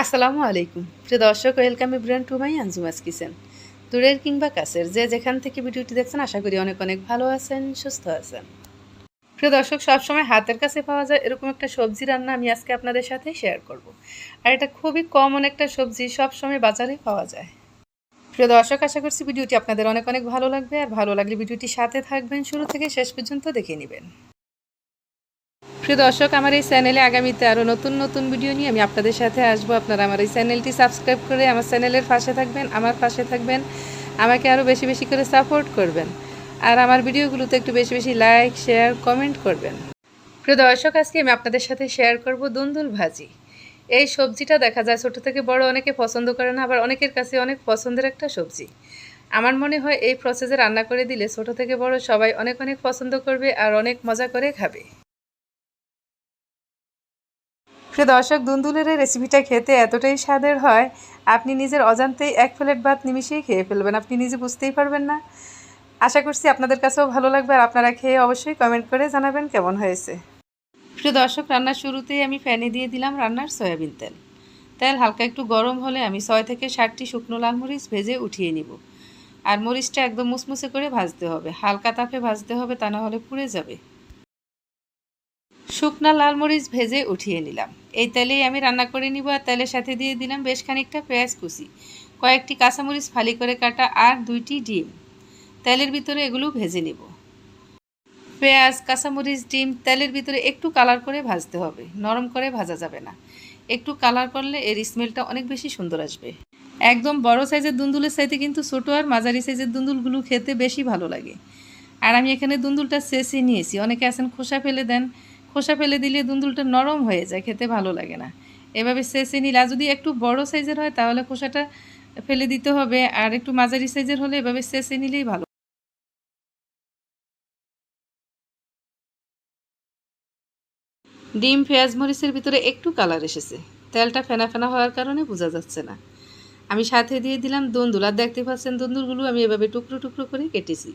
আসসালামু আলাইকুম। প্রিয় দর্শক ওয়েলকাম ইব্রান টু মাই আঞ্জুমাস কিচেন দূরের কিংবা কাছের, যে যেখান থেকে ভিডিওটি দেখছেন, আশা করি অনেক অনেক ভালো আছেন, সুস্থ আছেন। প্রিয় দর্শক, সবসময় হাতের কাছে পাওয়া যায় এরকম একটা সবজি রান্না আমি আজকে আপনাদের সাথে শেয়ার করব। আর এটা খুবই কমন একটা সবজি, সবসময় বাজারে পাওয়া যায়। প্রিয় দর্শক, আশা করছি ভিডিওটি আপনাদের অনেক অনেক ভালো লাগবে। আর ভালো লাগলে ভিডিওটি সাথে থাকবেন। শুরু থেকে শেষ পর্যন্ত দেখে নেবেন। প্রিয় দর্শক, আমার এই চ্যানেলে আগামীতে আরও নতুন নতুন ভিডিও নিয়ে আমি আপনাদের সাথে আসব। আপনারা আমার এই চ্যানেলটি সাবস্ক্রাইব করে আমার চ্যানেলের পাশে থাকবেন, আমার পাশে থাকবেন, আমাকে আরও বেশি বেশি করে সাপোর্ট করবেন। আর আমার ভিডিওগুলোতে একটু বেশি বেশি লাইক শেয়ার কমেন্ট করবেন। প্রিয় দর্শক, আজকে আমি আপনাদের সাথে শেয়ার করব দুন্দুল ভাজি। এই সবজিটা দেখা যায় ছোটো থেকে বড় অনেকে পছন্দ করে না, আবার অনেকের কাছে অনেক পছন্দের একটা সবজি। আমার মনে হয় এই প্রসেসে রান্না করে দিলে ছোট থেকে বড় সবাই অনেক অনেক পছন্দ করবে আর অনেক মজা করে খাবে। প্রিয় দর্শক, দুন্দুলের এই রেসিপিটা খেতে এতটাই স্বাদের হয়, আপনি নিজের অজান্তেই এক প্লেট ভাত নিমিশেই খেয়ে ফেলবেন, আপনি নিজে বুঝতেই পারবেন না। আশা করছি আপনাদের কাছেও ভালো লাগবে, আর আপনারা খেয়ে অবশ্যই কমেন্ট করে জানাবেন কেমন হয়েছে। প্রিয় দর্শক, রান্নার শুরুতেই আমি ফ্যানে দিয়ে দিলাম রান্নার সয়াবিন তেল। তেল হালকা একটু গরম হলে আমি ছয় থেকে ষাটটি শুকনো লাল মরিচ ভেজে উঠিয়ে নিব। আর মরিচটা একদম মুসমুসে করে ভাজতে হবে, হালকা তাপে ভাজতে হবে তা না হলে পুড়ে যাবে। শুকনা লাল মরিচ ভেজে উঠিয়ে নিলাম। এই তেলেই আমি রান্না করে নিব আর তেলের সাথে দিয়ে দিলাম বেশ খানিকটা পেঁয়াজ কুচি। কয়েকটি কাঁচামরিচ ফালি করে কাটা আর দুইটি ডিম। তেলের ভিতরে এগুলো ভেজে নিব। পেঁয়াজ, কাঁচামরিচ, ডিম তেলের ভিতরে একটু কালার করে ভাজতে হবে। নরম করে ভাজা যাবে না। একটু কালার করলে এর স্মেলটা অনেক বেশি সুন্দর আসবে। একদম বড় সাইজের দুন্দুলের চাইতে কিন্তু ছোটো আর মাঝারি সাইজের দুন্দুলগুলো খেতে বেশি ভালো লাগে। আর আমি এখানে দুন্দুলটা চেঁচে নিয়েছি। অনেকে আছেন খোসা ফেলে দেন। খোসা ফেলে দিলে দুন্দুলটা নরম হয়ে যায়, খেতে ভালো লাগে না। এভাবে চেঁচে নিলে যদি একটু বড় সাইজের হয়, তাহলে খোসাটা ফেলে দিতে হবে। আর একটু মাঝারি সাইজের হলে এভাবে চেঁচে নিলেই ভালো। ডিম, পেঁয়াজ, মরিচের ভিতরে একটু কালার এসেছে। তেলটা ফেনা ফেনা হওয়ার কারণে বোঝা যাচ্ছে না। আমি সাথে দিয়ে দিলাম দন্দুল। আর দেখতে পাচ্ছেন দন্দুলগুলো আমি এভাবে টুকরো টুকরো করে কেটেছি।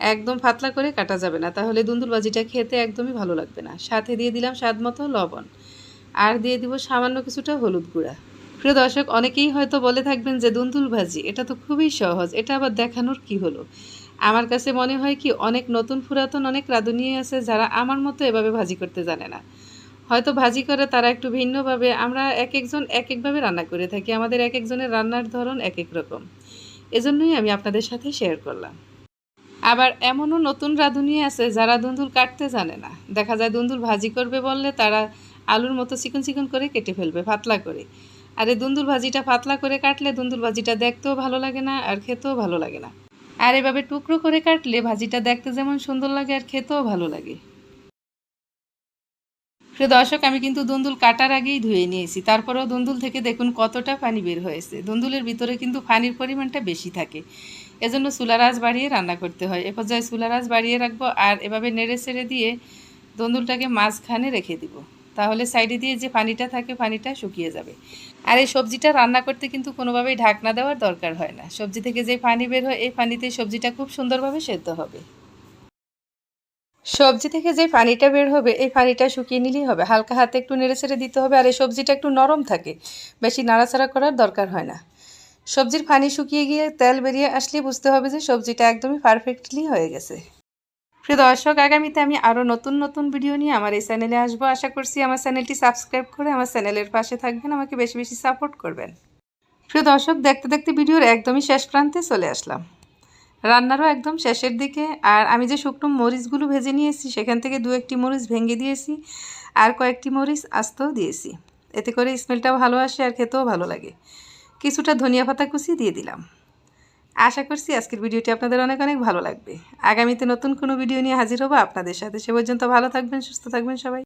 একদম পাতলা করে কাটা যাবে না। তাহলে দুন্দুল ভাজিটা খেতে একদমই ভালো লাগবে না। সাথে দিয়ে দিলাম স্বাদ মতো লবণ। আর দিয়ে দিব সামান্য কিছুটা হলুদ গুঁড়া। প্রিয় দর্শক, অনেকেই হয়তো বলে থাকবেন যে দুন্দুল ভাজি এটা তো খুবই সহজ। এটা আবার দেখানোর কি হলো? আমার কাছে মনে হয় কি, অনেক নতুন পুরাতন, অনেক রাঁধুনি আছে যারা আমার মতো এভাবে ভাজি করতে জানে না। হয়তো ভাজি করে তারা একটু ভিন্নভাবে, আমরা এক একজন এক একভাবে রান্না করে থাকি। আমাদের এক একজনের রান্নার ধরন এক এক রকম। এজন্যই আমি আপনাদের সাথে শেয়ার করলাম। আবার এমনও নতুন রাঁধুনি আছে যারা দুন্দুল কাটতে জানে না। দেখা যায় দুন্দুল ভাজি করবে বললে তারা আলুর মতো চিকন চিকন করে কেটে ফেলবে, পাতলা করে। আর দুন্দুল ভাজিটা পাতলা করে কাটলে দুন্দুল ভাজিটা দেখতেও ভালো লাগে না আর খেতেও ভালো লাগে না। আর এভাবে টুকরো করে কাটলে ভাজিটা দেখতে যেমন সুন্দর লাগে আর খেতেও ভালো লাগে। প্রিয় দর্শক, আমি কিন্তু দুন্দুল কাটার আগেই ধুয়ে নিয়েছি। তারপরেও দুন্দুল থেকে দেখুন কতটা পানি বের হয়েছে। দুন্দুলের ভিতরে কিন্তু পানির পরিমাণটা বেশি থাকে। এজন্য চুলার বাড়িয়ে রান্না করতে হয়। এ পর্যায়ে চুলার বাড়িয়ে রাখব আর এভাবে নেড়ে ছেড়ে দিয়ে দুন্দুলটাকে মাঝখানে রেখে দিব। তাহলে সাইডে দিয়ে যে পানিটা থাকে পানিটা শুকিয়ে যাবে। আর এই সবজিটা রান্না করতে কিন্তু কোনোভাবেই ঢাকনা দেওয়ার দরকার হয় না। সবজি থেকে যে পানি বের হয়, এই পানিতে সবজিটা খুব সুন্দরভাবে সেদ্ধ হবে। সবজি থেকে যে পানিটা বের হবে, এই পানিটা শুকিয়ে নিলেই হবে। হালকা হাতে একটু নেড়ে ছেড়ে দিতে হবে আর এই সবজিটা একটু নরম থাকে। বেশি নাড়াচাড়া করার দরকার হয় না। সবজির পানি শুকিয়ে গিয়ে তেল বেরিয়ে আসলে বুঝতে হবে যে সবজিটা একদমই পারফেক্টলি হয়ে গেছে। প্রিয় দর্শক, আগামীতে আমি আরও নতুন নতুন ভিডিও নিয়ে আমার এই চ্যানেলে আসব। আশা করছি আমার চ্যানেলটি সাবস্ক্রাইব করে আমার চ্যানেলের পাশে থাকবেন, আমাকে বেশি বেশি সাপোর্ট করবেন। প্রিয় দর্শক, দেখতে দেখতে ভিডিওর একদমই শেষ প্রান্তে চলে আসলাম। রান্নারও একদম শেষের দিকে, আর আমি যে শুকনো মরিচগুলো ভেজে নিয়েছি, সেখান থেকে দু একটি মরিচ ভেঙে দিয়েছি, আর কয়েকটি মরিচ আস্তেও দিয়েছি। এতে করে স্মেলটাও ভালো আসে, আর খেতেও ভালো লাগে। কিছুটা ধনিয়া পাতা কুচি দিয়ে দিলাম। আশা করছি আজকের ভিডিওটি আপনাদের অনেক অনেক ভালো লাগবে। আগামীতে নতুন কোনো ভিডিও নিয়ে হাজির হব। আপনাদের সাথে সে পর্যন্ত ভালো থাকবেন, সুস্থ থাকবেন সবাই।